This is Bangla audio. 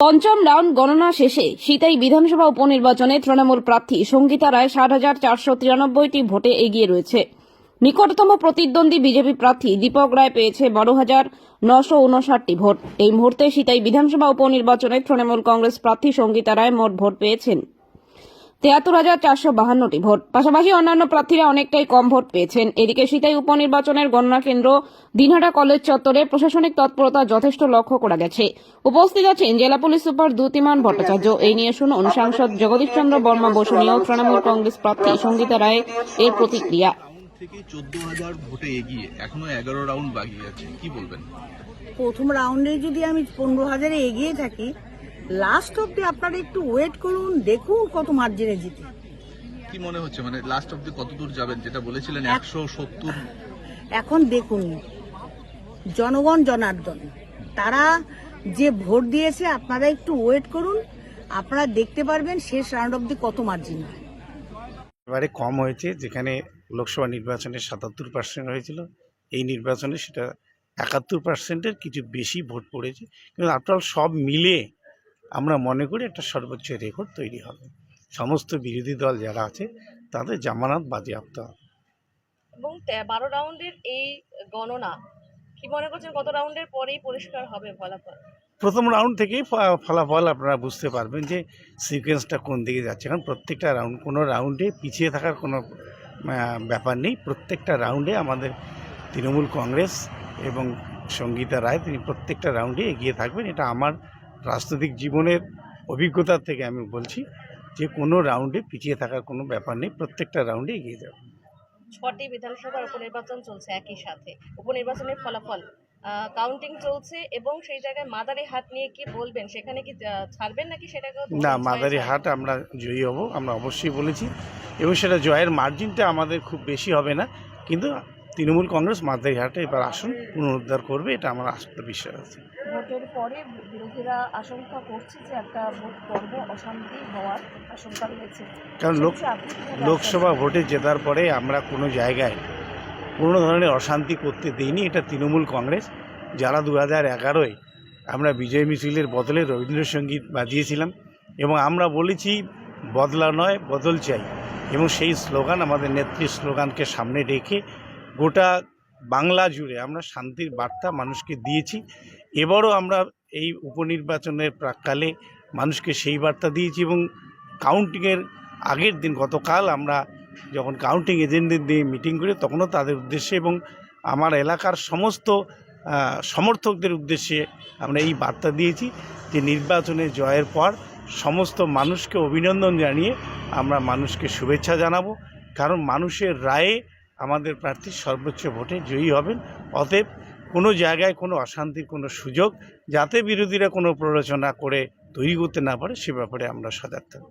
পঞ্চম রাউন্ড গণনা শেষে সিতাই বিধানসভা উপনির্বাচনে তৃণমূল প্রার্থী সঙ্গীতা রায় ষাট হাজার চারশো তিরানব্বইটি ভোটে এগিয়ে রয়েছে। নিকটতম প্রতিদ্বন্দ্বী বিজেপি প্রার্থী দীপক রায় পেয়েছে বারো হাজার নশো উনষাটটি ভোট। এই মুহূর্তে সিতাই বিধানসভা উপনির্বাচনে তৃণমূল কংগ্রেস প্রার্থী সঙ্গীতা রায় মোট ভোট পেয়েছেন। তিয়াত্তর হাজার চারশো বাহান্নটি ভোট। পাশাপাশি অন্যান্য প্রার্থীরা অনেকটাই কম ভোট পেয়েছেন। এদিকে সিতাই উপনির্বাচনের গণনা কেন্দ্র দিনহাটা কলেজ চত্বরে প্রশাসনিক তৎপরতা যথেষ্ট লক্ষ্য করা গেছে। উপস্থিত আছেন জেলা পুলিশ সুপার দ্যুতিমান ভট্টাচার্য। এই নিয়ে শুনুন সাংসদ জগদীশ চন্দ্র বর্মা বসুনীয় তৃণমূল কংগ্রেস প্রার্থী সঙ্গীতা রায় এর প্রতিক্রিয়া। থেকে চোদ্দ হাজার ভোটে এগিয়ে এখনও এগারো রাউন্ড বাকি আছে কি বলবেন? প্রথম রাউন্ডে যদি আমি পনেরো হাজারে এগিয়ে থাকি লাস্ট অব্দি আপনারা একটু ওয়েট করুন দেখুন কত মার্জিনে জিতে। কি মনে হচ্ছে? মানে লাস্ট অব্দি কত দূর যাবেন? যেটা বলেছিলেন একশো সত্তর এখন দেখুন জনগণ জনার্দন। তারা যে ভোট দিয়েছে আপনারা একটু ওয়েট করুন। আপনারা দেখতে পারবেন শেষ রাউন্ড অব্দি কত মার্জিন হয়। এবারে কম হয়েছে যেখানে লোকসভা নির্বাচনে সাতাত্তর পার্সেন্ট হয়েছিল। এই নির্বাচনে সেটা একাত্তর পার্সেন্টের কিছু বেশি ভোট পড়েছে। কিন্তু আফটার সব মিলে আমরা মনে করি একটা সর্বোচ্চ রেকর্ড তৈরি হবে। সমস্ত বিরোধী দল যারা আছে তাদের জামানত বাজেয়াপ্ত হবে। এবং বারো রাউন্ডের এই গণনা কি মনে করছেন কত রাউন্ডের পরেই পরিষ্কার হবে ফলাফল? প্রথম রাউন্ড থেকেই ফ- ফলাফল আপনারা বুঝতে পারবেন যে সিকোয়েন্সটা কোন দিকে যাচ্ছে। কারণ প্রত্যেকটা রাউন্ড কোনো রাউন্ডে পিছিয়ে থাকার কোনো ব্যাপার নেই। প্রত্যেকটা রাউন্ডে আমাদের তৃণমূল কংগ্রেস এবং সঙ্গীতা রায় তিনি প্রত্যেকটা রাউন্ডে এগিয়ে থাকবেন। এটা আমার রাজনৈতিক জীবনের অভিজ্ঞতা থেকে আমি বলছি যে কোনো রাউন্ডে পিছিয়ে থাকার কোনো ব্যাপার নেই প্রত্যেকটা রাউন্ডে এগিয়ে যাবে। ছটি বিধানসভার উপনির্বাচন চলছে একই সাথে। উপনির্বাচনের ফলাফল কাউন্টিং চলছে এবং সেই জায়গায় মাদারি হাট নিয়ে কি বলবেন? সেখানে কি ছাড়বেন নাকি সেটাকে না মাদারি হাট আমরা জয়ী হব আমরা অবশ্যই বলেছি। এবং সেটা জয়ের মার্জিনটা আমাদের খুব বেশি হবে না কিন্তু তৃণমূল কংগ্রেস মাদারি হাটে এবার আসন পুনরুদ্ধার করবে এটা আমার আত্মবিশ্বাস আছে। ভোটের পরে বিরোধীরা আশঙ্কা করছে যে একটা ভোট পর্ব অশান্তি হওয়ার আশঙ্কা রয়েছে। কারণ লোক লোকসভা ভোটে জেতার পরে আমরা কোনো জায়গায় কোনো ধরনের অশান্তি করতে দিইনি এটা তৃণমূল কংগ্রেস। যারা দু হাজার এগারোয় আমরা বিজয় মিছিলের বদলে রবীন্দ্রসঙ্গীত বাজিয়েছিলাম এবং আমরা বলেছি বদলা নয় বদল চাই। এবং সেই স্লোগান আমাদের নেত্রীর স্লোগানকে সামনে রেখে গোটা বাংলা জুড়ে আমরা শান্তির বার্তা মানুষকে দিয়েছি। এবারও আমরা এই উপনির্বাচনের প্রাককালে মানুষকে সেই বার্তা দিয়েছি এবং কাউন্টিংয়ের আগের দিন, গতকাল আমরা যখন কাউন্টিং এজেন্টদের দিয়ে মিটিং করি, তখনও তাদের উদ্দেশ্যে এবং আমার এলাকার সমস্ত সমর্থকদের উদ্দেশ্যে আমরা এই বার্তা দিয়েছি যে নির্বাচনে জয়ের পর সমস্ত মানুষকে অভিনন্দন জানিয়ে আমরা মানুষকে শুভেচ্ছা জানাব। কারণ মানুষের রায়ে আমাদের প্রার্থী সর্বোচ্চ ভোটে জয়ী হবেন। অতএব কোনো জায়গায় কোনো অশান্তির কোনো সুযোগ, যাতে বিরোধীরা কোনো প্ররোচনা করে তৈরি করতে না পারে, সে ব্যাপারে আমরা সজাগ থাকব।